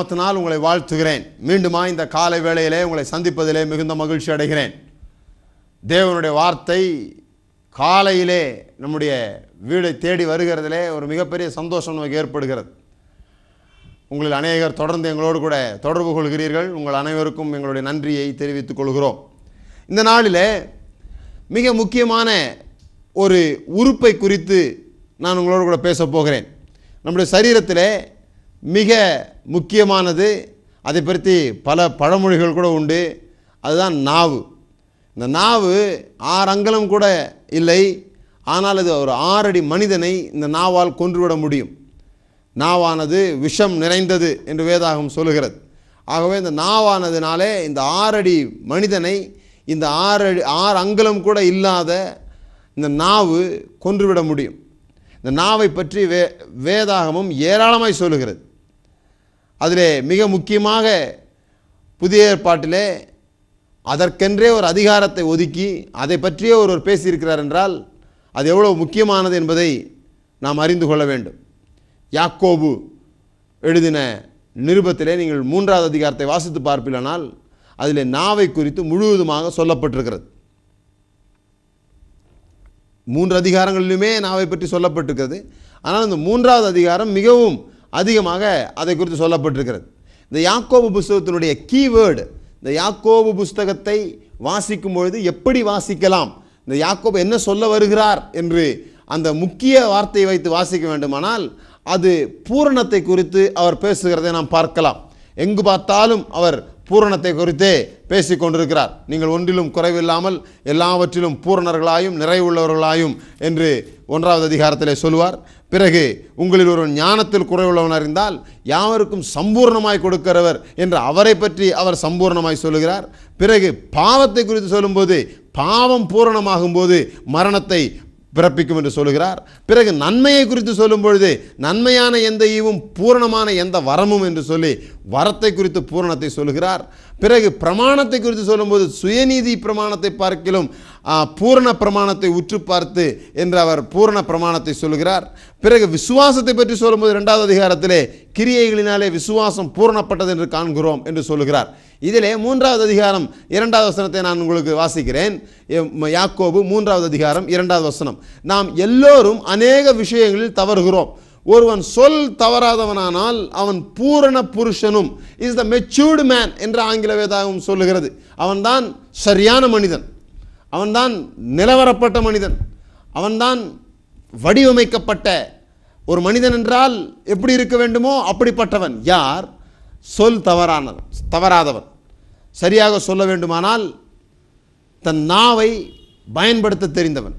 நாமத்தினால் உங்களை வாழ்த்துகிறேன். மீண்டுமா இந்த காலை வேளையிலே உங்களை சந்திப்பதிலே மிகுந்த மகிழ்ச்சி அடைகிறேன். தேவனுடைய வார்த்தை காலையிலே நம்முடைய வீடை தேடி வருகிறதிலே ஒரு மிகப்பெரிய சந்தோஷம் நமக்கு ஏற்படுகிறது. உங்களில் அநேகர் தொடர்ந்து எங்களோடு கூட தொடர்பு கொள்கிறீர்கள். உங்கள் அனைவருக்கும் எங்களுடைய நன்றியை தெரிவித்துக் கொள்கிறோம். இந்த நாளிலே மிக முக்கியமான ஒரு உறுப்பை குறித்து நான் உங்களோடு கூட பேசப் போகிறேன். நம்முடைய சரீரத்தில் மிக முக்கியமானது. அதை பற்றி பல பழமொழிகள் கூட உண்டு. அதுதான் நாவு. இந்த நாவு ஆறு அங்கலம் கூட இல்லை. ஆனால் அது ஒரு ஆறடி மனிதனை இந்த நாவால் கொன்றுவிட முடியும். நாவானது விஷம் நிறைந்தது என்று வேதாகம் சொல்லுகிறது. ஆகவே இந்த நாவானதுனாலே இந்த ஆறடி மனிதனை இந்த ஆறடி ஆறு அங்குலம் கூட இல்லாத இந்த நாவு கொன்றுவிட முடியும். இந்த நாவை பற்றி வே வேதாகமும் ஏராளமாய் சொல்லுகிறது. அதிலே மிக முக்கியமாக புதிய ஏற்பாட்டிலே அதற்கென்றே ஒரு அதிகாரத்தை ஒதுக்கி அதை பற்றியே ஒருவர் பேசியிருக்கிறார் என்றால் அது எவ்வளவு முக்கியமானது என்பதை நாம் அறிந்து கொள்ள வேண்டும். யாக்கோபு எழுதின நிருபத்திலே நீங்கள் மூன்றாவது அதிகாரத்தை வாசித்து பார்ப்பீர்களானால் அதில் நாவை குறித்து முழுவதுமாக சொல்லப்பட்டிருக்கிறது. மூன்று அதிகாரங்களிலுமே நாவை பற்றி சொல்லப்பட்டிருக்கிறது. ஆனால் இந்த மூன்றாவது அதிகாரம் மிகவும் அதிகமாக அதை குறித்து சொல்லப்பட்டிருக்கிறது. இந்த யாக்கோபு புஸ்தகத்தினுடைய கீவேர்டு இந்த யாக்கோபு புஸ்தகத்தை வாசிக்கும் பொழுது எப்படி வாசிக்கலாம்? இந்த யாக்கோபு என்ன சொல்ல வருகிறார் என்று அந்த முக்கிய வார்த்தையை வைத்து வாசிக்க வேண்டுமானால் அது பூரணத்தை குறித்து அவர் பேசுகிறதை நாம் பார்க்கலாம். எங்கு பார்த்தாலும் அவர் பூரணத்தை குறித்தே பேசிக் கொண்டிருக்கிறார் நீங்கள் ஒன்றிலும் குறைவில்லாமல் எல்லாவற்றிலும் பூரணர்களாயும் நிறைவுள்ளவர்களாயும் என்று ஒன்றாவது அதிகாரத்திலே சொல்லுவார். பிறகு உங்களில் ஒரு ஞானத்தில் குறைவுள்ளவன் அறிந்தால் யாவருக்கும் சம்பூர்ணமாய் கொடுக்கிறவர் என்று அவரை பற்றி அவர் சம்பூர்ணமாய் சொல்லுகிறார். பிறகு பாவத்தை குறித்து சொல்லும்போது பாவம் பூரணமாகும் போது மரணத்தை பிறப்பிக்கும் என்று சொல்லுகிறார். பிறகு நன்மையை குறித்து சொல்லும் பொழுது நன்மையான எந்த ஈவும் பூரணமான எந்த வரமும் என்று சொல்லி வரத்தை குறித்து பூரணத்தை சொல்லுகிறார். பிறகு பிரமாணத்தை குறித்து சொல்லும்போது சுயநீதி பிரமாணத்தை பார்க்கிலும் பூரண பிரமாணத்தை உற்று பார்த்து என்று அவர் பூரண பிரமாணத்தை சொல்லுகிறார். பிறகு விசுவாசத்தை பற்றி சொல்லும்போது இரண்டாவது அதிகாரத்திலே கிரியைகளினாலே விசுவாசம் பூரணப்பட்டது என்று காண்கிறோம் என்று சொல்லுகிறார். இதிலே மூன்றாவது அதிகாரம் இரண்டாவது வசனத்தை நான் உங்களுக்கு வாசிக்கிறேன். யாக்கோபு மூன்றாவது அதிகாரம் இரண்டாவது வசனம். நாம் எல்லோரும் அநேக விஷயங்களில் தவறுகிறோம். ஒருவன் சொல் தவறாதவனானால் அவன் பூரண புருஷனும் இஸ் த மெச்சூர்டு மேன் என்று ஆங்கில வேதாகவும் சொல்லுகிறது. அவன்தான் சரியான மனிதன். அவன்தான் நிலவரப்பட்ட மனிதன். அவன்தான் வடிவமைக்கப்பட்ட ஒரு மனிதன் என்றால் எப்படி இருக்க வேண்டுமோ? அப்படிப்பட்டவன். யார்? சொல் தவறானவன் தவறாதவன். சரியாக சொல்ல வேண்டுமானால் தன் நாவை பயன்படுத்த தெரிந்தவன்.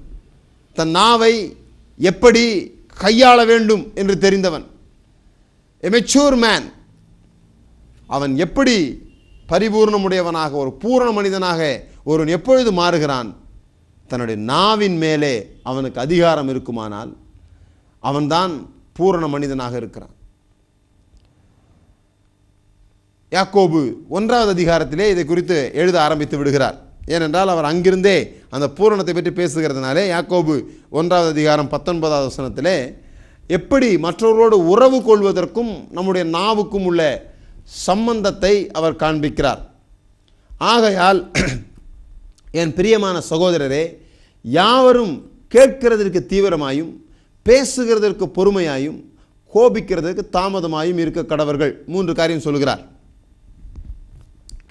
தன் நாவை எப்படி கையாள வேண்டும் என்று தெரிந்தவன். எ மெச்சூர் மேன் அவன் எப்படி பரிபூர்ணமுடையவனாக ஒரு பூரண மனிதனாக ஒருவன் எப்பொழுது மாறுகிறான்? தன்னுடைய நாவின் மேலே அவனுக்கு அதிகாரம் இருக்குமானால் அவன்தான் பூரண மனிதனாக இருக்கிறான். யாக்கோபு ஒன்றாவது அதிகாரத்திலே இதை குறித்து எழுத ஆரம்பித்து விடுகிறார். ஏனென்றால் அவர் அங்கிருந்தே அந்த பூரணத்தை பற்றி பேசுகிறதுனாலே யாக்கோபு ஒன்றாவது அதிகாரம் பத்தொன்பதாவது வசனத்திலே எப்படி மற்றவர்களோடு உறவு கொள்வதற்கும் நம்முடைய நாவுக்கும் உள்ள சம்பந்தத்தை அவர் காண்பிக்கிறார். ஆகையால் என் பிரியமான சகோதரரே யாவரும் கேட்கிறதற்கு தீவிரமாயும் பேசுகிறதற்கு பொறுமையாயும் கோபிக்கிறதற்கு தாமதமாயும் இருக்க கடவர்கள். மூன்று காரியம் சொல்கிறார்.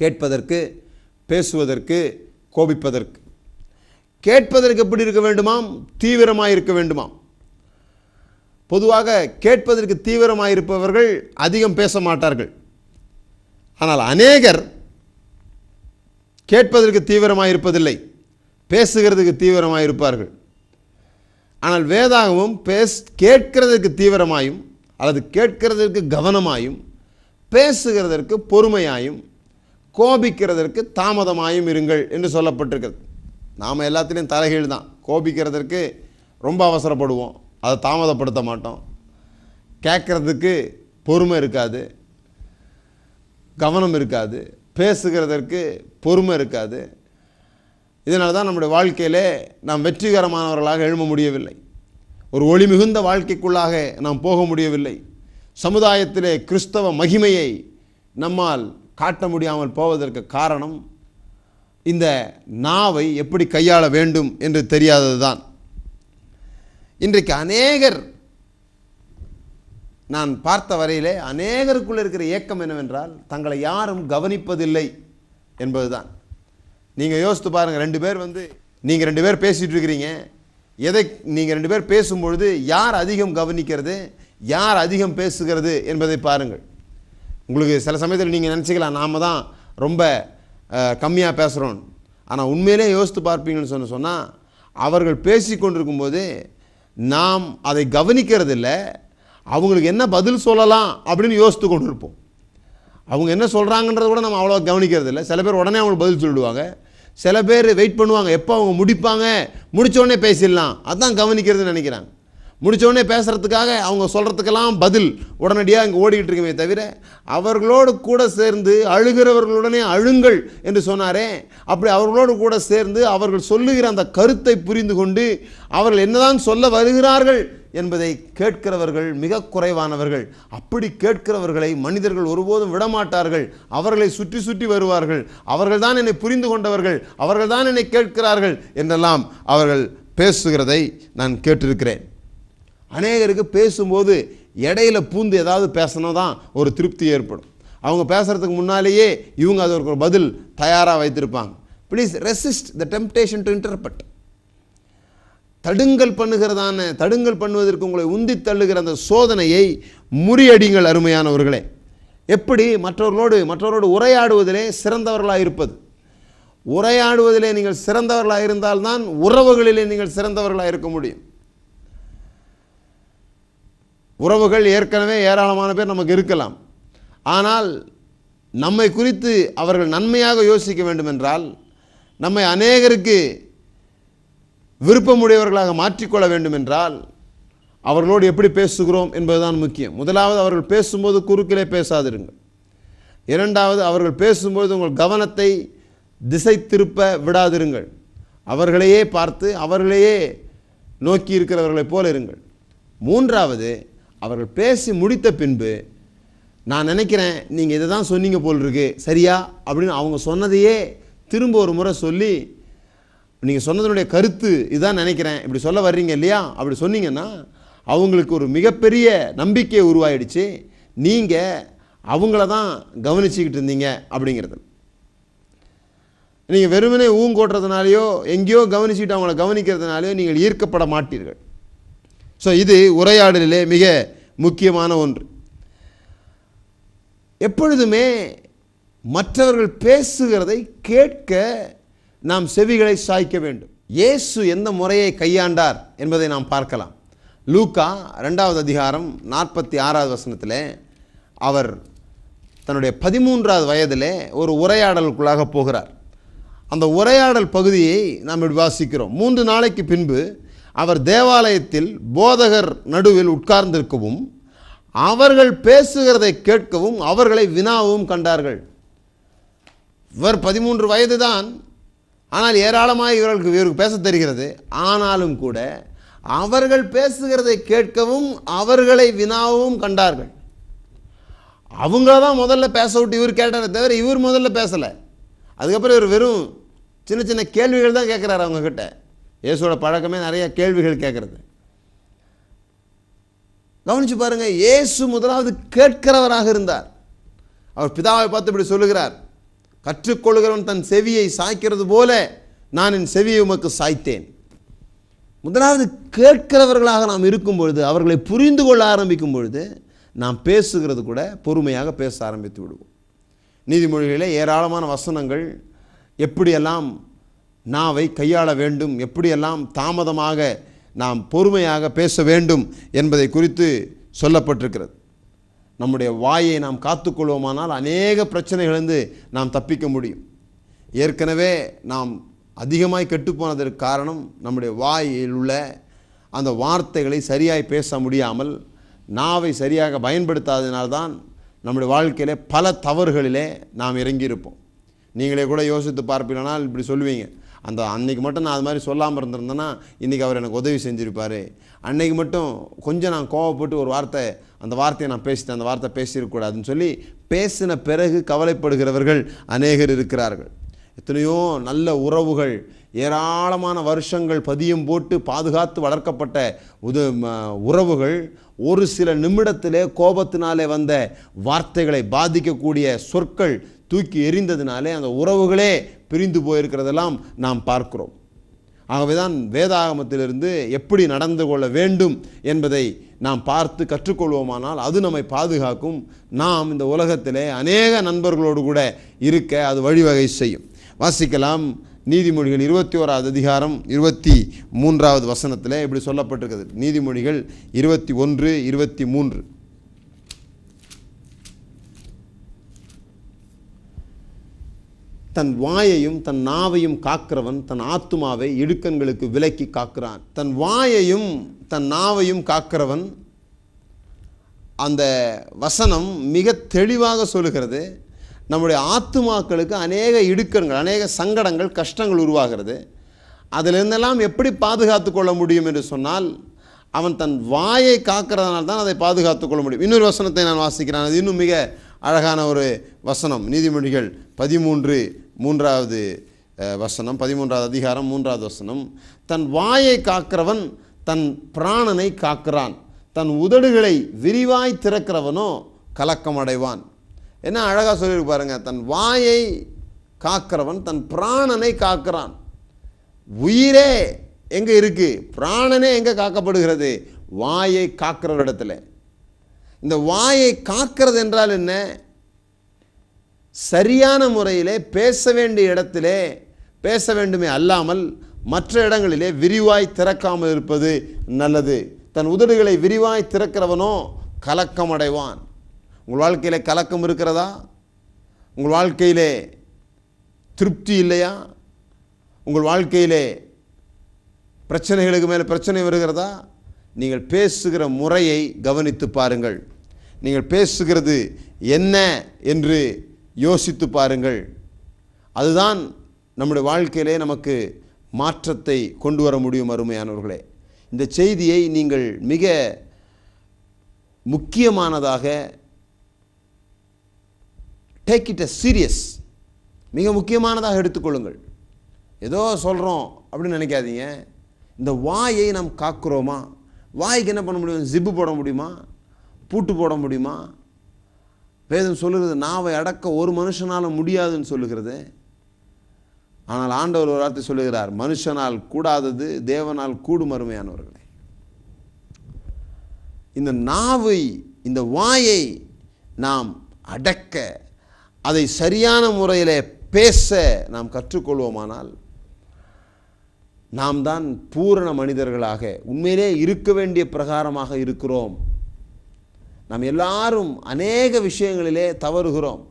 கேட்பதற்கு பேசுவதற்கு கோபிப்பதற்கு. கேட்பதற்கு எப்படி இருக்க வேண்டுமாம்? தீவிரமாக இருக்க வேண்டுமாம். பொதுவாக கேட்பதற்கு தீவிரமாக இருப்பவர்கள் அதிகம் பேச மாட்டார்கள். ஆனால் அநேகர் கேட்பதற்கு தீவிரமாக இருப்பதில்லை. பேசுகிறதுக்கு தீவிரமாக இருப்பார்கள். ஆனால் வேதாகமும் பேஸ் கேட்கிறதற்கு தீவிரமாயும் அல்லது கேட்கிறதற்கு கவனமாயும் பேசுகிறதற்கு பொறுமையாயும் கோபிக்கிறதற்கு தாமதமாயும் இருங்கள் என்று சொல்லப்பட்டிருக்கிறது. நாம் எல்லாத்துலேயும் தலைகீழ் தான். கோபிக்கிறதற்கு ரொம்ப அவசரப்படுவோம். அதை தாமதப்படுத்த மாட்டோம். கேட்குறதுக்கு பொறுமை இருக்காது. கவனம் இருக்காது. பேசுகிறதற்கு பொறுமை இருக்காது. இதனால தான் நம்முடைய வாழ்க்கையிலே நாம் வெற்றிகரமானவர்களாக எழும முடியவில்லை. ஒரு ஒளி மிகுந்த வாழ்க்கைக்குள்ளாக நாம் போக முடியவில்லை. சமுதாயத்திலே கிறிஸ்தவ மகிமையை நம்மால் காட்ட முடியாமல் போவதற்கு காரணம் இந்த நாவை எப்படி கையாள வேண்டும் என்று தெரியாதது தான் இன்றைக்கு அநேகர் நான் பார்த்த வரையிலே அநேகருக்குள்ள இருக்கிற ஏக்கம் என்னவென்றால் தங்களை யாரும் கவனிப்பதில்லை என்பதுதான். நீங்கள் யோசித்து பாருங்கள் ரெண்டு பேர் வந்து நீங்கள் ரெண்டு பேர் பேசிகிட்டு இருக்கிறீங்க. எதை நீங்கள் ரெண்டு பேர் பேசும்பொழுது யார் அதிகம் கவனிக்கிறது யார் அதிகம் பேசுகிறது என்பதை பாருங்கள். உங்களுக்கு சில சமயத்தில் நீங்கள் நினச்சிக்கலாம் நாம தான் ரொம்ப கம்மியாக பேசுகிறோம் ஆனால் உண்மையிலே யோசித்து பார்ப்பீங்கன்னு சொன்ன சொன்னால் அவர்கள் பேசி கொண்டிருக்கும்போது நாம் அதை கவனிக்கிறதில்ல அவங்களுக்கு என்ன பதில் சொல்லலாம் அப்படின்னு யோசித்து கொண்டு இருப்போம் அவங்க என்ன சொல்கிறாங்கன்றத கூட நம்ம அவ்வளோ கவனிக்கிறது இல்லை சில பேர் உடனே அவங்களுக்கு பதில் சொல்லிடுவாங்க. சில பேர் வெயிட் பண்ணுவாங்க. எப்போ அவங்க முடிப்பாங்க? முடித்தோடனே பேசிடலாம். அதான் கவனிக்கிறதுன்னு நினைக்கிறாங்க. முடித்தோடனே பேசுகிறதுக்காக அவங்க சொல்கிறதுக்கெல்லாம் பதில். உடனடியாக இங்கே ஓடிக்கிட்டு இருக்குமே தவிர அவர்களோடு கூட சேர்ந்து அழுகிறவர்களுடனே அழுங்கள் என்று சொன்னாரே. அப்படி அவர்களோடு கூட சேர்ந்து அவர்கள் சொல்லுகிற அந்த கருத்தை புரிந்து கொண்டு அவர்கள் என்னதான் சொல்ல வருகிறார்கள் என்பதை கேட்கிறவர்கள் மிக குறைவானவர்கள். அப்படி கேட்கிறவர்களை மனிதர்கள் ஒருபோதும் விடமாட்டார்கள். அவர்களை சுற்றி சுற்றி வருவார்கள். அவர்கள் தான் என்னை புரிந்து கொண்டவர்கள். அவர்கள் தான் என்னை கேட்கிறார்கள் என்றெல்லாம் அவர்கள் பேசுகிறதை நான் கேட்டிருக்கிறேன். அநேகருக்கு பேசும்போது இடையில பூந்து ஏதாவது பேசணும் தான் ஒரு திருப்தி ஏற்படும். அவங்க பேசுகிறதுக்கு முன்னாலேயே இவங்க அதற்கு ஒரு பதில் தயாராக வைத்திருப்பாங்க. Please resist the temptation to interrupt தடுங்கல் பண்ணுகிறதான தடுங்கல் பண்ணுவதற்கு உங்களை உந்தி தள்ளுகிற அந்த சோதனையை முறியடிங்கள் அருமையானவர்களே. எப்படி? மற்றவர்களோடு மற்றவரோடு உரையாடுவதிலே சிறந்தவர்களாக இருப்பது. உரையாடுவதிலே நீங்கள் சிறந்தவர்களாக இருந்தால்தான் உறவுகளிலே நீங்கள் சிறந்தவர்களாக இருக்க முடியும். உறவுகள் ஏற்கனவே ஏராளமான பேர் நமக்கு இருக்கலாம். ஆனால் நம்மை குறித்து அவர்கள் நன்மையாக யோசிக்க வேண்டுமென்றால் நம்மை அநேகருக்கு விருப்பமுடையவர்களாக மாற்றிக்கொள்ள வேண்டுமென்றால் அவர்களோடு எப்படி பேசுகிறோம் என்பதுதான் முக்கியம். முதலாவது அவர்கள் பேசும்போது குறுக்கிலே பேசாதிருங்கள். இரண்டாவது அவர்கள் பேசும்போது உங்கள் கவனத்தை திசை திருப்ப விடாதிருங்கள். அவர்களையே பார்த்து அவர்களையே நோக்கி இருக்கிறவர்களைப் போல இருங்கள். மூன்றாவது அவர்கள் பேசி முடித்த பின்பு நான் நினைக்கிறேன் நீங்கள் இதை தான் சொன்னீங்க போல் இருக்கு சரியா? அப்படின்னு அவங்க சொன்னதையே திரும்ப ஒரு முறை சொல்லி நீங்கள் சொன்னதனுடைய கருத்து இதான் நினைக்கிறேன். இப்படி சொல்ல வர்றீங்க இல்லையா? அப்படி சொன்னீங்கன்னா அவங்களுக்கு ஒரு மிகப்பெரிய நம்பிக்கை உருவாயிடுச்சு. நீங்கள் அவங்கள தான் கவனிச்சிக்கிட்டு இருந்தீங்க அப்படிங்கிறது. நீங்கள் வெறுமனே ஊங்கோட்டுறதுனாலையோ எங்கேயோ கவனிச்சுக்கிட்டு அவங்கள கவனிக்கிறதுனாலையோ நீங்கள் ஈர்க்கப்பட மாட்டீர்கள். ஸோ இது உரையாடலிலே மிக முக்கியமான ஒன்று. எப்பொழுதுமே மற்றவர்கள் பேசுகிறதை கேட்க நாம் செவிகளை சாய்க்க வேண்டும். இயேசு எந்த முறையை கையாண்டார் என்பதை நாம் பார்க்கலாம். லூக்கா ரெண்டாவது அதிகாரம் நாற்பத்தி ஆறாவது வசனத்தில் அவர் தன்னுடைய பதிமூன்றாவது வயதிலே ஒரு உரையாடலுக்குள்ளாக போகிறார். அந்த உரையாடல் பகுதியை நாம் இப்படி வாசிக்கிறோம். மூன்று நாளைக்கு பின்பு அவர் தேவாலயத்தில் போதகர் நடுவில் உட்கார்ந்திருக்கவும் அவர்கள் பேசுகிறதை கேட்கவும் அவர்களை வினாவும் கண்டார்கள். இவர் பதிமூன்று வயது தான் ஆனால் ஏராளமாக இவர்களுக்கு இவருக்கு பேச தெரிகிறது. ஆனாலும் கூட அவர்கள் பேசுகிறதை கேட்கவும் அவர்களை வினாவும் கண்டார்கள். அவங்கள தான் முதல்ல பேச விட்டு இவர் கேட்டாரே தவிர இவர் முதல்ல பேசலை. அதுக்கப்புறம் இவர் வெறும் சின்ன சின்ன கேள்விகள் தான் கேட்குறாரு அவங்கக்கிட்ட இயேசுவோட பழக்கமே நிறைய கேள்விகள் கேட்குறது. கவனிச்சு பாருங்க இயேசு முதலாவது கேட்கிறவராக இருந்தார். அவர் பிதாவை பார்த்து இப்படி சொல்லுகிறார் கற்றுக்கொள்கிறவன் தன் செவியை சாய்க்கிறது போல நான் என் செவியை உமக்கு சாய்த்தேன். முதலாவது கேட்கிறவர்களாக நாம் இருக்கும் பொழுது அவர்களை புரிந்து கொள்ள ஆரம்பிக்கும் பொழுது நாம் பேசுகிறது கூட பொறுமையாக பேச ஆரம்பித்து விடுவோம். நீதிமொழிகளில் ஏராளமான வசனங்கள் எப்படியெல்லாம் நாவை கையாள வேண்டும். எப்படியெல்லாம் தாமதமாக நாம் பொறுமையாக பேச வேண்டும் என்பதை குறித்து சொல்லப்பட்டிருக்கிறது. நம்முடைய வாயை நாம் காத்துக்கொள்வோமானால் அநேக பிரச்சனைகளிலிருந்து நாம் தப்பிக்க முடியும். ஏற்கனவே நாம் அதிகமாய் கெட்டுப்போனதற்கு காரணம் நம்முடைய வாயில் உள்ள அந்த வார்த்தைகளை சரியாய் பேச முடியாமல் நாவை சரியாக பயன்படுத்தாததினால்தான் நம்முடைய வாழ்க்கையிலே பல தவறுகளிலே நாம் இறங்கியிருப்போம். நீங்களே கூட யோசித்து பார்ப்பீங்கனால் இப்படி சொல்லுவீங்க. அந்த அன்றைக்கி மட்டும் நான் அது மாதிரி சொல்லாமல் இருந்திருந்தேன்னா இன்றைக்கி அவர் எனக்கு உதவி செஞ்சுருப்பார். அன்றைக்கி மட்டும் கொஞ்சம் நான் கோவப்பட்டு ஒரு வார்த்தை அந்த வார்த்தையை நான் பேசிட்டேன் அந்த வார்த்தை பேசியிருக்கக்கூடாதுன்னு சொல்லி பேசின பிறகு கவலைப்படுகிறவர்கள் அநேகர் இருக்கிறார்கள். எத்தனையோ நல்ல உறவுகள் ஏராளமான வருஷங்கள் பதியம் போட்டு பாதுகாத்து வளர்க்கப்பட்ட உத ம- உறவுகள் ஒரு சில நிமிடத்திலே கோபத்தினாலே வந்த வார்த்தைகளை பாதிக்கக்கூடிய சொற்கள் தூக்கி எறிந்ததினாலே அந்த உறவுகளே பிரிந்து போயிருக்கிறதெல்லாம் நாம் பார்க்கிறோம். ஆகவேதான் வேதாகமத்திலிருந்து எப்படி நடந்து கொள்ள வேண்டும் என்பதை நாம் பார்த்து கற்றுக்கொள்வோமானால் அது நம்மை பாதுகாக்கும். நாம் இந்த உலகத்திலே அநேக நண்பர்களோடு கூட இருக்க அது வழிவகை செய்யும். வாசிக்கலாம் நீதிமொழிகள் இருபத்தி ஓராவது அதிகாரம் இருபத்தி மூன்றாவது வசனத்தில் இப்படி சொல்லப்பட்டிருக்கிறது. நீதிமொழிகள் இருபத்தி ஒன்று இருபத்தி மூன்று. தன் வாயையும் தன் நாவையும் காக்கிறவன் தன் ஆத்துமாவை இடுக்கண்களுக்கு விலக்கி காக்கிறான். தன் வாயையும் தன் நாவையும் காக்கிறவன் அந்த வசனம் மிக தெளிவாக சொல்லுகிறது. நம்முடைய ஆத்துமாக்களுக்கு அநேக இடுக்கண்கள் அநேக சங்கடங்கள் கஷ்டங்கள் உருவாகிறது. அதிலிருந்தெல்லாம் எப்படி பாதுகாத்து கொள்ள முடியும் என்று சொன்னால் அவன் தன் வாயை காக்கிறதுனால தான் அதை பாதுகாத்து கொள்ள முடியும். இன்னொரு வசனத்தை நான் வாசிக்கிறேன். அது இன்னும் மிக அழகான ஒரு வசனம். நீதிமொழிகள் பதிமூன்று மூன்றாவது வசனம் பதிமூன்றாவது அதிகாரம் மூன்றாவது வசனம். தன் வாயை காக்கிறவன் தன் பிராணனை காக்கிறான். தன் உதடுகளை விரிவாய் திறக்கிறவனோ கலக்கம் அடைவான் என்ன அழகாக சொல்லியிருக்கு பாருங்க. தன் வாயை காக்கிறவன் தன் பிராணனை காக்கிறான். உயிரே எங்கே இருக்குது பிராணனே எங்கே காக்கப்படுகிறது? வாயை காக்கிற இடத்துல இந்த வாயை காக்கிறது என்றால் என்ன? சரியான முறையிலே பேச வேண்டிய இடத்திலே பேச வேண்டுமே அல்லாமல் மற்ற இடங்களிலே விரிவாய் திறக்காமல் இருப்பது நல்லது. தன் உதடுகளை விரிவாய் திறக்கிறவனோ கலக்கம் அடைவான் உங்கள் வாழ்க்கையில் கலக்கம் இருக்கிறதா? உங்கள் வாழ்க்கையிலே திருப்தி இல்லையா? உங்கள் வாழ்க்கையிலே பிரச்சனைகளுக்கு மேலே பிரச்சனை வருகிறதா? நீங்கள் பேசுகிற முறையை கவனித்து பாருங்கள். நீங்கள் பேசுகிறது என்ன என்று யோசித்து பாருங்கள். அதுதான் நம்முடைய வாழ்க்கையிலே நமக்கு மாற்றத்தை கொண்டு வர முடியும் அருமையானவர்களே. இந்த செய்தியை நீங்கள் மிக முக்கியமானதாக டேக் இட் அ சீரியஸ் மிக முக்கியமானதாக எடுத்துக்கொள்ளுங்கள் ஏதோ சொல்கிறோம் அப்படின்னு நினைக்காதீங்க. இந்த வாயை நாம் காக்கிறோமா? வாய்க்கு என்ன பண்ண முடியும்? ஜிப்பு போட முடியுமா? பூட்டு போட முடியுமா? வேதம் சொல்லுகிறது நாவை அடக்க ஒரு மனுஷனால் முடியாதுன்னு சொல்லுகிறது. ஆனால் ஆண்டவர் ஒரு வார்த்தை சொல்லுகிறார் மனுஷனால் கூடாதது தேவனால் கூடும் அருமையானவர்களே. இந்த நாவை இந்த வாயை நாம் அடக்க அதை சரியான முறையில் பேச நாம் கற்றுக்கொள்வோமானால் நாம் தான் பூரண மனிதர்களாக உண்மையிலே இருக்க வேண்டிய பிரகாரமாக இருக்கிறோம். நாம் எல்லாரும் அநேக விஷயங்களிலே தவறுகிறோம்.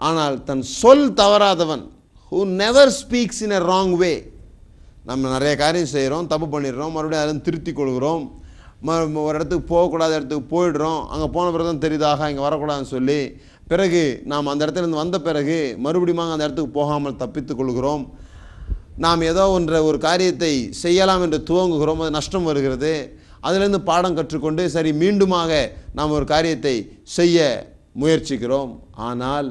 ஆனால் தன் சொல் தவறாதவன் who never speaks in a wrong way நம்ம நிறைய காரியம் செய்கிறோம் தப்பு பண்ணிடுறோம் மறுபடியும் அதில் திருத்தி கொள்கிறோம் ம ஒரு இடத்துக்கு போகக்கூடாத இடத்துக்கு போயிடுறோம் அங்கே போன பிறகு தான் தெரியுதாக இங்கே வரக்கூடாதுன்னு சொல்லி பிறகு நாம் அந்த இடத்துல இருந்து வந்த பிறகு மறுபடியும் அந்த இடத்துக்கு போகாமல் தப்பித்துக் கொள்கிறோம். நாம் ஏதோ ஒன்ற ஒரு காரியத்தை செய்யலாம் என்று துவங்குகிறோம் அது நஷ்டம் வருகிறது. அதிலேருந்து பாடம் கற்றுக்கொண்டு சரி மீண்டுமாக நாம் ஒரு காரியத்தை செய்ய முயற்சிக்கிறோம். ஆனால்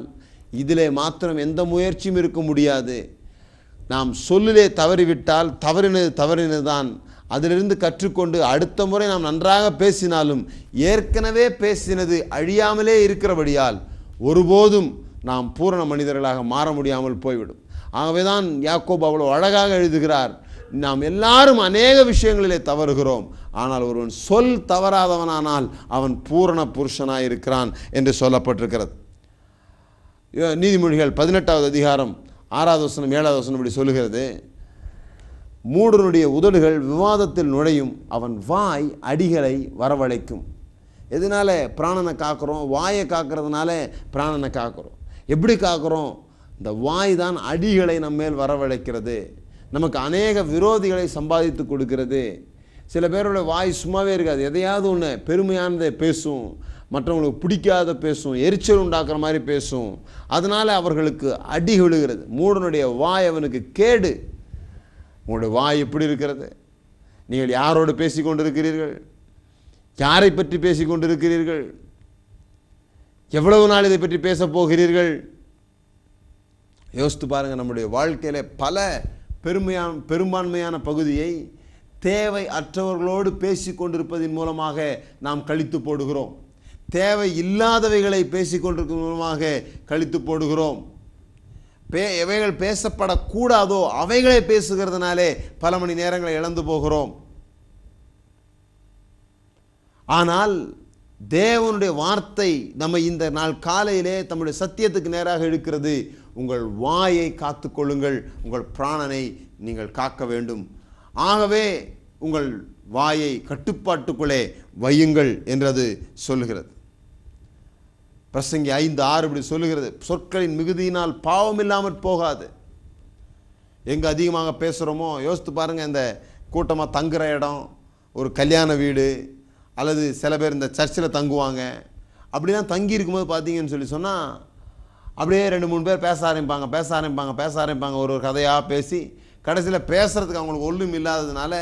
இதிலே மாத்திரம் எந்த முயற்சியும் இருக்க முடியாது. நாம் சொல்லிலே தவறிவிட்டால் தவறினது தான் அதிலிருந்து கற்றுக்கொண்டு அடுத்த முறை நாம் நன்றாக பேசினாலும் ஏற்கனவே பேசினது அழியாமலே இருக்கிறபடியால் ஒருபோதும் நாம் பூரண மனிதர்களாக மாற முடியாமல் போய்விடும். ஆகவே தான் யாக்கோப் அவ்வளோ அழகாக எழுதுகிறார். நாம் எல்லாரும் அநேக விஷயங்களிலே தவறுகிறோம். ஆனால் ஒருவன் சொல் தவறாதவனானால் அவன் பூரண புருஷனாய் இருக்கிறான் என்று சொல்லப்பட்டிருக்கிறது. நீதிமொழிகள் பதினெட்டாவது அதிகாரம் ஆறாவது வசனம் ஏழாவது வசனம் இப்படி சொல்லுகிறது. மூடனுடைய உதடுகள் விவாதத்தில் நுழையும் அவன் வாய் அடிகளை வரவழைக்கும். எதனால் பிராணனை காக்கிறோம்? வாயை காக்கிறதுனால பிராணனை காக்கிறோம். எப்படி காக்கிறோம்? இந்த வாய் தான் அடிகளை நம்ம மேல் வரவழைக்கிறது. நமக்கு அநேக விரோதிகளை சம்பாதித்து கொடுக்கிறது. சில பேரோட வாய் சும்மாவே இருக்காது. எதையாவது ஒன்று பெருமையானதை பேசும் மற்றவங்களுக்கு பிடிக்காத பேசும் எரிச்சல் உண்டாக்குற மாதிரி பேசும். அதனால் அவர்களுக்கு அடி விழுகிறது. மூடனுடைய வாய் அவனுக்கு கேடு. உங்களுடைய வாய் எப்படி இருக்கிறது? நீங்கள் யாரோடு பேசி கொண்டிருக்கிறீர்கள் யாரை பற்றி பேசி கொண்டிருக்கிறீர்கள் எவ்வளவு நாள் இதை பற்றி பேசப் போகிறீர்கள்? யோசித்து பாருங்கள் நம்முடைய வாழ்க்கையில் பல பெருமையான பெரும்பான்மையான பகுதியை தேவை அற்றவர்களோடு பேசி கொண்டிருப்பதன் மூலமாக நாம் கழித்து போடுகிறோம். தேவை இல்லாதவைகளை பேசி மூலமாக கழித்து போடுகிறோம். பே எவைகள் பேசப்படக்கூடாதோ அவைகளை பேசுகிறதுனாலே பல மணி நேரங்களை இழந்து போகிறோம். ஆனால் தேவனுடைய வார்த்தை நம்ம இந்த நாள் காலையிலே தம்முடைய சத்தியத்துக்கு நேராக இருக்கிறது உங்கள் வாயை காத்துக்கொள்ளுங்கள். உங்கள் பிராணனை நீங்கள் காக்க வேண்டும். ஆகவே உங்கள் வாயை கட்டுப்பாட்டுக்குள்ளே வையுங்கள் என்றது சொல்லுகிறது. பிரசங்கி ஐந்து ஆறு இப்படி சொல்லுகிறது. சொற்களின் மிகுதியினால் பாவம் இல்லாமல் போகாது. எங்கே அதிகமாக பேசுகிறோமோ யோசித்து பாருங்கள் இந்த கூட்டமாக தங்குற இடம் ஒரு கல்யாண வீடு அல்லது சில பேர் இந்த சர்ச்சில் தங்குவாங்க. அப்படிலாம் தங்கி இருக்கும்போது பார்த்தீங்கன்னு சொல்லி சொன்னால் அப்படியே ரெண்டு மூணு பேர் பேச ஆரம்பிப்பாங்க பேச ஆரம்பிப்பாங்க பேச ஆரம்பிப்பாங்க. ஒரு ஒரு கதையாக பேசி கடைசியில் பேசுகிறதுக்கு அவங்களுக்கு ஒன்றும் இல்லாததுனால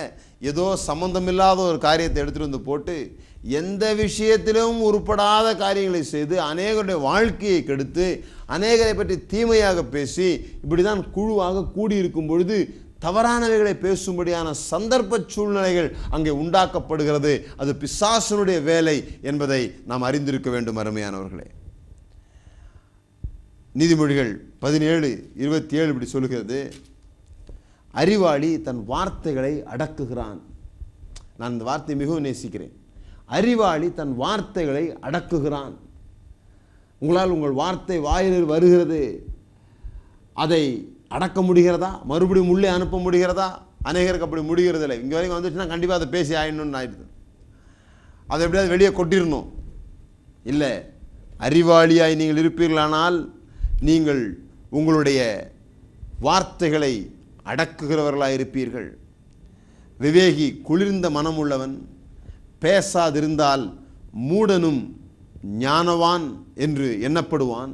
ஏதோ சம்மந்தமில்லாத ஒரு காரியத்தை எடுத்துகிட்டு வந்து போட்டு எந்த விஷயத்திலும் உருப்படாத காரியங்களை செய்து அநேகருடைய வாழ்க்கையை கெடுத்து அநேகரை பற்றி தீமையாக பேசி இப்படி தான் குழுவாக கூடியிருக்கும் பொழுது தவறானவைகளை பேசும்படியான சந்தர்ப்ப சூழ்நிலைகள் அங்கே உண்டாக்கப்படுகிறது. அது பிசாசனுடைய வேலை என்பதை நாம் அறிந்திருக்க வேண்டும் அருமையானவர்களே. நீதிமொழிகள் பதினேழு இருபத்தி ஏழு இப்படி சொல்லுகிறது. அறிவாளி தன் வார்த்தைகளை அடக்குகிறான். நான் இந்த வார்த்தையை மிகவும் நேசிக்கிறேன். அறிவாளி தன் வார்த்தைகளை அடக்குகிறான். உங்களால் உங்கள் வார்த்தை வாயிலில் வருகிறது. அதை அடக்க முடிகிறதா? மறுபடியும் உள்ளே அனுப்ப முடிகிறதா? அநேகருக்கு அப்படி முடிகிறதில்லை. இங்கே வரைக்கும் வந்துச்சுன்னா கண்டிப்பாக அதை பேசி ஆயிடணும்னு ஆயிடுது. அதை எப்படியாவது வெளியே கொட்டிடணும். இல்லை அறிவாளியாய் நீங்கள் இருப்பீர்களானால் நீங்கள் உங்களுடைய வார்த்தைகளை அடக்குகிறவர்களாக இருப்பீர்கள். விவேகி குளிர்ந்த மனமுள்ளவன் பேசாதிருந்தால் மூடனும் ஞானவான் என்று எண்ணப்படுவான்.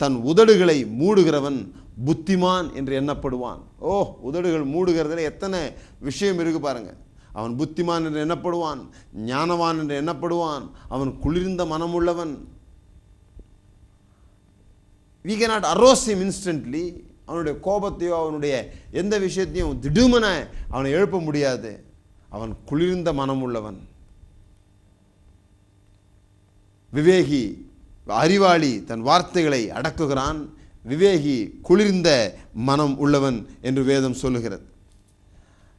தன் உதடுகளை மூடுகிறவன் புத்திமான் என்று எண்ணப்படுவான். ஓ உதடுகள் மூடுகிறதுல எத்தனை விஷயம் இருக்கு பாருங்க. அவன் புத்திமான் என்று எண்ணப்படுவான் ஞானவான் என்று எண்ணப்படுவான் அவன் குளிர்ந்த மனமுள்ளவன். We can not arouse him instantly அவனுடைய கோபத்தையோ அவனுடைய எந்த விஷயத்தையும் திடுமன அவனை எழுப்ப முடியாது. அவன் குளிர்ந்த மனமுள்ளவன். விவேகி அறிவாளி தன் வார்த்தைகளை அடக்குகிறான். விவேகி குளிர்ந்த மனம் உள்ளவன் என்று வேதம் சொல்லுகிறது.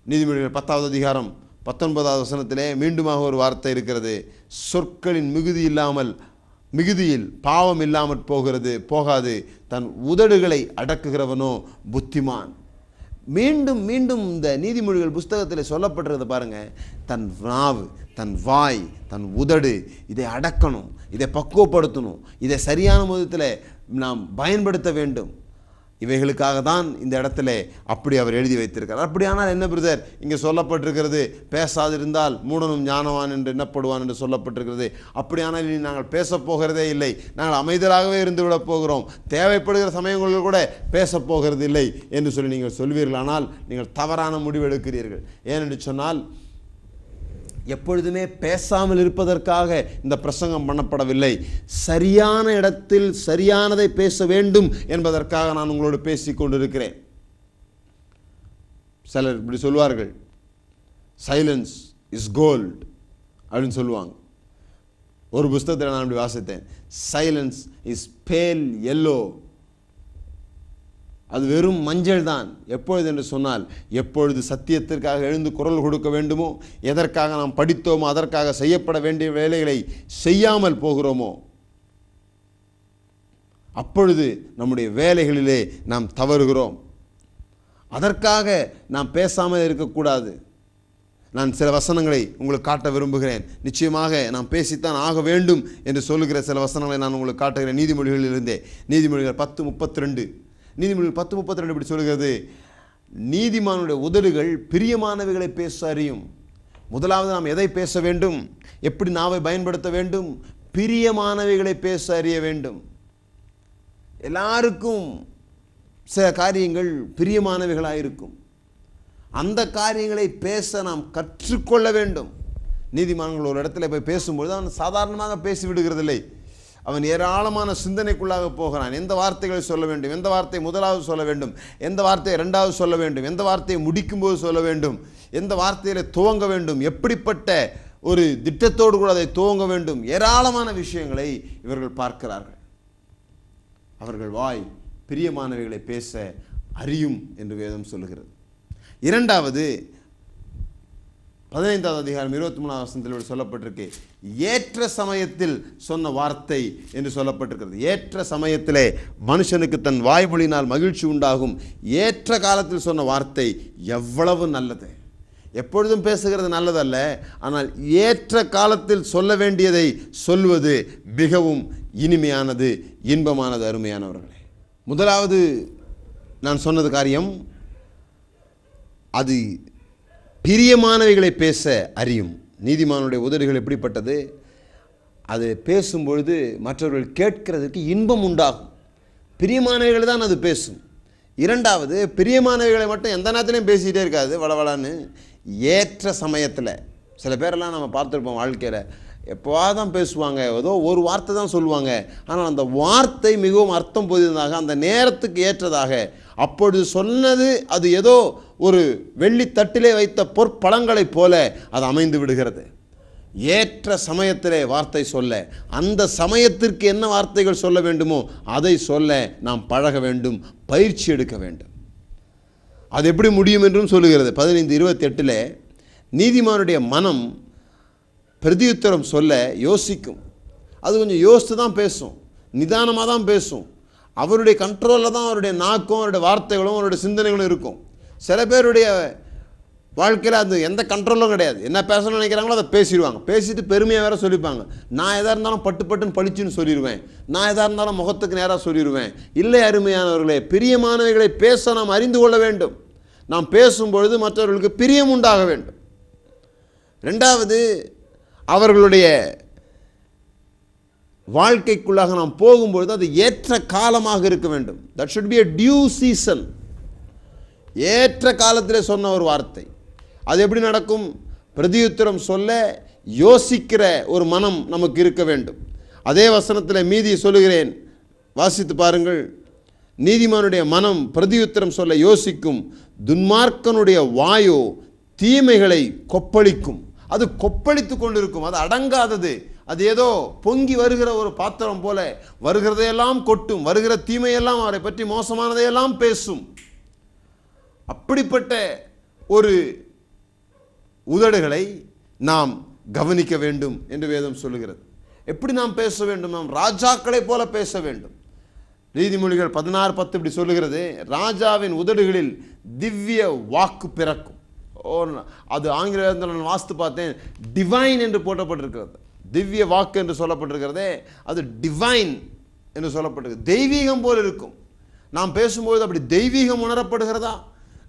நீதிமொழிகள் பத்தாவது அதிகாரம் பத்தொன்பதாவது வசனத்திலே மீண்டுமாக ஒரு வார்த்தை இருக்கிறது. சொற்களின் மிகுதி இல்லாமல் மிகுதியில் பாவம் இல்லாமல் போகிறது போகாது. தன் உதடுகளை அடக்குகிறவனோ புத்திமான். மீண்டும் மீண்டும் இந்த நீதிமொழிகள் புஸ்தகத்தில் சொல்லப்படுறது பாருங்க. தன் நாவு தன் வாய் தன் உதடு இதை அடக்கணும் இதை பக்குவப்படுத்தணும் இதை சரியான விதத்தில் நாம் பயன்படுத்த வேண்டும். இவைகளுக்காக தான் இந்த இடத்துல அப்படி அவர் எழுதி வைத்திருக்கிறார். அப்படியானால் என்ன பிரதர்? இங்கே சொல்லப்பட்டிருக்கிறது பேசாதிருந்தால் மூடனும் ஞானவான் என்று என்னப்படுவான் என்று சொல்லப்பட்டிருக்கிறது. அப்படியானால் இனி நாங்கள் பேசப் போகிறதே இல்லை. நாங்கள் அமைதலாகவே இருந்து விடப் போகிறோம். தேவைப்படுகிற சமயங்களில் கூட பேசப்போகிறது இல்லை என்று சொல்லி நீங்கள் சொல்வீர்களானால் நீங்கள் தவறான முடிவு எடுக்கிறீர்கள். ஏனென்று சொன்னால் எப்பொழுதுமே பேசாமல் இருப்பதற்காக இந்த பிரசங்கம் பண்ணப்படவில்லை. சரியான இடத்தில் சரியானதை பேச வேண்டும் என்பதற்காக நான் உங்களோடு பேசி கொண்டிருக்கிறேன். சிலர் இப்படி சொல்வார்கள். சைலன்ஸ் இஸ் கோல்ட் அப்படின்னு சொல்லுவாங்க. ஒரு புஸ்தகத்தில் நான் இப்படி வாசித்தேன். சைலன்ஸ் இஸ் பேல் எல்லோ அது வெறும் மஞ்சள் தான். எப்பொழுது என்று சொன்னால் எப்பொழுது சத்தியத்திற்காக எழுந்து குரல் கொடுக்க வேண்டுமோ எதற்காக நாம் படித்தோமோ அதற்காக செய்யப்பட வேண்டிய வேலைகளை செய்யாமல் போகிறோமோ அப்பொழுது நம்முடைய வேலைகளிலே நாம் தவறுகிறோம். அதற்காக நாம் பேசாமல் இருக்கக்கூடாது. நான் சில வசனங்களை உங்களுக்கு காட்ட விரும்புகிறேன். நிச்சயமாக நாம் பேசித்தான் ஆக வேண்டும் என்று சொல்லுகிற சில வசனங்களை நான் உங்களுக்கு காட்டுகிறேன். நீதிமொழிகளிலிருந்தே. நீதிமொழிகள் பத்து முப்பத்தி ரெண்டு நீதிமொழிகள் பத்து முப்பத்தி ரெண்டு இப்படி சொல்கிறது நீதிமானுடைய உதடுகள் பிரியமானவைகளை பேச அறியும் முதலாவது நாம் எதை பேச வேண்டும்? எப்படி நாவை பயன்படுத்த வேண்டும்? பிரியமானவைகளை பேச அறிய வேண்டும். எல்லாருக்கும் சில காரியங்கள் பிரியமானவைகளாக இருக்கும். அந்த காரியங்களை பேச நாம் கற்றுக்கொள்ள வேண்டும். நீதிமன்றங்கள் ஒரு இடத்துல போய் பேசும்பொழுது அவன் சாதாரணமாக பேசி விடுகிறதில்லை அவன் ஏராளமான சிந்தனைக்குள்ளாக போகிறான். எந்த வார்த்தைகளை சொல்ல வேண்டும்? எந்த வார்த்தை முதலாவது சொல்ல வேண்டும்? எந்த வார்த்தையை ரெண்டாவது சொல்ல வேண்டும்? எந்த வார்த்தையை முடிக்கும்போது சொல்ல வேண்டும்? எந்த வார்த்தையில் துவங்க வேண்டும்? எப்படிப்பட்ட ஒரு திட்டத்தோடு கூட அதை துவங்க வேண்டும்? ஏராளமான விஷயங்களை இவர்கள் பார்க்கிறார்கள். அவர்கள் வாய் பிரியமானவைகளை பேச அறியும் என்று வேதம் சொல்லுகிறது. இரண்டாவது பதினைந்தாவது அதிகாரம் இருபத்தி மூணாவது வசனத்தில் சொல்லப்பட்டிருக்கு. ஏற்ற சமயத்தில் சொன்ன வார்த்தை என்று சொல்லப்பட்டிருக்கிறது. ஏற்ற சமயத்திலே மனுஷனுக்கு தன் வாய்மொழியினால் மகிழ்ச்சி உண்டாகும். ஏற்ற காலத்தில் சொன்ன வார்த்தை எவ்வளவு நல்லது. எப்பொழுதும் பேசுகிறது நல்லதல்ல ஆனால் ஏற்ற காலத்தில் சொல்ல வேண்டியதை சொல்வது மிகவும் இனிமையானது இன்பமானது அருமையானவர்களே. முதலாவது நான் சொன்னது காரியம் அது பிரியமானவைகளை பேச அறியும். நீதிமானுடைய உதடுகள் எப்படிப்பட்டது? அது பேசும்பொழுது மற்றவர்கள் கேட்கிறதுக்கு இன்பம் உண்டாகும். பிரியமானவைகள் தான் அது பேசும். இரண்டாவது பிரியமானவைகளை மட்டும் எந்த நேரத்துலையும் பேசிக்கிட்டே இருக்காது வளவளான்னு. ஏற்ற சமயத்தில். சில பேரெல்லாம் நம்ம பார்த்துருப்போம் வாழ்க்கையில். எப்போவா தான் பேசுவாங்க ஏதோ ஒரு வார்த்தை தான் சொல்லுவாங்க. ஆனால் அந்த வார்த்தை மிகவும் அர்த்தம் பொதிந்ததாக அந்த நேரத்துக்கு ஏற்றதாக அப்பொழுது சொன்னது அது ஏதோ ஒரு வெள்ளித்தட்டிலே வைத்த பொற்பழங்களைப் போல அது அமைந்து விடுகிறது. ஏற்ற சமயத்திலே வார்த்தை சொல்ல அந்த சமயத்திற்கு என்ன வார்த்தைகள் சொல்ல வேண்டுமோ அதை சொல்ல நாம் பழக வேண்டும் பயிற்சி எடுக்க வேண்டும். அது எப்படி முடியும் என்றும் சொல்லுகிறது. பதினைந்து இருபத்தி எட்டில் நீதிமானுடைய மனம் பிரதியுத்தரம் சொல்ல யோசிக்கும். அது கொஞ்சம் யோசித்து தான் பேசும் நிதானமாக தான் பேசும். அவருடைய கண்ட்ரோலில் தான் அவருடைய நாக்கும் அவருடைய வார்த்தைகளும் அவருடைய சிந்தனைகளும் இருக்கும். சில பேருடைய வாழ்க்கையில் அது எந்த கண்ட்ரோலும் கிடையாது. என்ன பேசணும்னு நினைக்கிறாங்களோ அதை பேசிடுவாங்க. பேசிட்டு பெருமையாக வேற சொல்லிப்பாங்க. நான் எதாக இருந்தாலும் பட்டு பட்டுன்னு பளிச்சுன்னு சொல்லிடுவேன் நான் எதாக இருந்தாலும் முகத்துக்கு நேராக சொல்லிடுவேன் இல்லை அருமையானவர்களே பிரியமானவைகளை பேச நாம் அறிந்து கொள்ள வேண்டும். நாம் பேசும்பொழுது மற்றவர்களுக்கு பிரியம் உண்டாக வேண்டும். ரெண்டாவது அவர்களுடைய வாழ்க்கைக்குள்ளாக நாம் போகும்பொழுது அது ஏற்ற காலமாக இருக்க வேண்டும். That should be a due season ஏற்ற காலத்தில் சொன்ன ஒரு வார்த்தை. அது எப்படி நடக்கும்? பிரதியுத்தரம் சொல்ல யோசிக்கிற ஒரு மனம் நமக்கு இருக்க வேண்டும். அதே வசனத்தில் மீதி சொல்லுகிறேன். வாசித்து பாருங்கள். நீதிமானுடைய மனம் பிரதியுத்தரம் சொல்ல யோசிக்கும். துன்மார்க்கனுடைய வாயோ தீமைகளை கொப்பளிக்கும். அது கொப்பளித்து கொண்டிருக்கும். அது அடங்காதது. அது ஏதோ பொங்கி வருகிற ஒரு பாத்திரம் போல வருகிறதையெல்லாம் கொட்டும். வருகிற தீமையெல்லாம் அவரை பற்றி மோசமானதையெல்லாம் பேசும். அப்படிப்பட்ட ஒரு உதடுகளை நாம் கவனிக்க வேண்டும் என்று வேதம் சொல்லுகிறது. எப்படி நாம் பேச வேண்டும்? நாம் ராஜாக்களைப் போல பேச வேண்டும். நீதிமொழிகள் பதினாறு பத்து இப்படி சொல்லுகிறது. ராஜாவின் உதடுகளில் திவ்ய வாக்கு பிறக்கும். ஓ அது ஆங்கில வேதத்தில் நான் வாஸ்து பார்த்தேன். டிவைன் என்று போட்டப்பட்டிருக்கிறது திவ்ய வாக்கு என்று சொல்லப்பட்டிருக்கிறதே அது டிவைன் என்று சொல்லப்பட்டிருக்கு. தெய்வீகம் போல் இருக்கும். நாம் பேசும்பொழுது அப்படி தெய்வீகம் உணரப்படுகிறதா?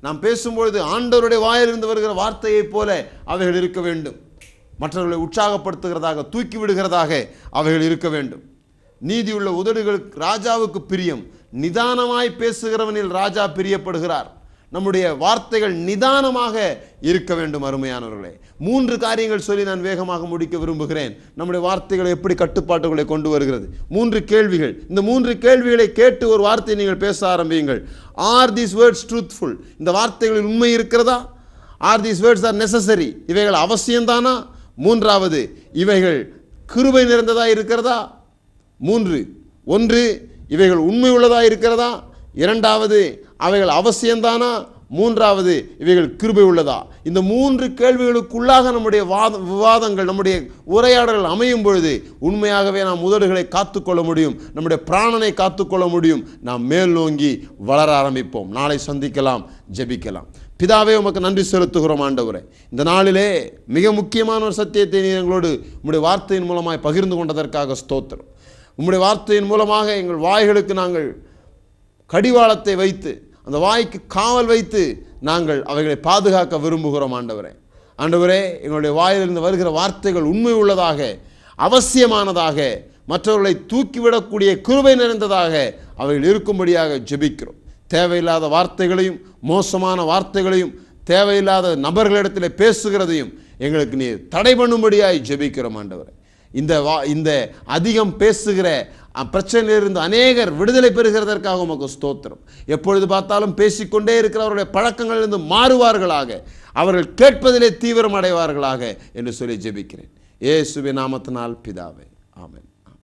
நாம் பேசும்பொழுது ஆண்டவருடைய வாயிலிருந்து வருகிற வார்த்தையைப் போல அவைகள் இருக்க வேண்டும். மற்றவர்களை உற்சாகப்படுத்துகிறதாக தூக்கி விடுகிறதாக அவைகள் இருக்க வேண்டும். நீதியுள்ள உதடுகளுக்கு ராஜாவுக்கு பிரியம். நிதானமாய் பேசுகிறவனில் ராஜா பிரியப்படுகிறார். நம்முடைய வார்த்தைகள் நிதானமாக இருக்க வேண்டும் அருமையானவர்களே. மூன்று காரியங்கள் சொல்லி நான் வேகமாக முடிக்க விரும்புகிறேன். நம்முடைய வார்த்தைகளை எப்படி கட்டுப்பாட்டுகளை கொண்டு வருகிறது? மூன்று கேள்விகள். இந்த மூன்று கேள்விகளை கேட்டு ஒரு வார்த்தையை நீங்கள் பேச ஆரம்பியுங்கள். ஆர் தீஸ் வேர்ட்ஸ் ட்ரூத்ஃபுல் இந்த வார்த்தைகளில் உண்மை இருக்கிறதா? Are these words are necessary இவைகள் அவசியம்தானா? மூன்றாவது இவைகள் கிருபை நிறைந்ததா இருக்கிறதா? மூன்று. ஒன்று இவைகள் உண்மை உள்ளதா இருக்கிறதா? இரண்டாவது அவைகள் அவசியம்தானா? மூன்றாவது இவைகள் கிருபை உள்ளதா? இந்த மூன்று கேள்விகளுக்குள்ளாக நம்முடைய வாத விவாதங்கள் நம்முடைய உரையாடல்கள் அமையும் பொழுது உண்மையாகவே நாம் உதடுகளை காத்துக்கொள்ள முடியும். நம்முடைய பிராணனை காத்துக்கொள்ள முடியும். நாம் மேல் நோங்கி வளர ஆரம்பிப்போம். நாளை சந்திக்கலாம் ஜெபிக்கலாம். பிதாவே உமக்கு நன்றி செலுத்துகிறோம் ஆண்டவரே. இந்த நாளிலே மிக முக்கியமான ஒரு சத்தியத்தை நீ எங்களோடு உங்களுடைய வார்த்தையின் மூலமாய் பகிர்ந்து கொண்டதற்காக ஸ்தோத்திரம். உம்முடைய வார்த்தையின் மூலமாக எங்கள் வாய்களுக்கு நாங்கள் கடிவாளத்தை வைத்து அந்த வாய்க்கு காவல் வைத்து நாங்கள் அவைகளை பாதுகாக்க விரும்புகிறோம் ஆண்டவரே. ஆண்டவரே எங்களுடைய வாயிலிருந்து வருகிற வார்த்தைகள் உண்மை உள்ளதாக அவசியமானதாக மற்றவர்களை தூக்கிவிடக்கூடிய கிருபை நிறைந்ததாக அவைகள் இருக்கும்படியாக ஜெபிக்கிறோம். தேவையில்லாத வார்த்தைகளையும் மோசமான வார்த்தைகளையும் தேவையில்லாத நபர்களிடத்தில் பேசுகிறதையும் எங்களுக்கு நீர் தடை பண்ணும்படியாய் ஜெபிக்கிறோம் ஆண்டவரே. இந்த வா இந்த அதிகம் பேசுகிற பிரச்சனையில் பிரச்சனையிலிருந்து அநேகர் விடுதலை பெறுகிறதற்காக உமக்கு ஸ்தோத்திரம். எப்பொழுது பார்த்தாலும் பேசிக்கொண்டே இருக்கிறவருடைய பழக்கங்களிலிருந்து மாறுவார்களாக. அவர்கள் கேட்பதிலே தீவிரம் அடைவார்களாக என்று சொல்லி ஜெபிக்கிறேன். இயேசுவின் நாமத்தினால் பிதாவே. ஆமென்.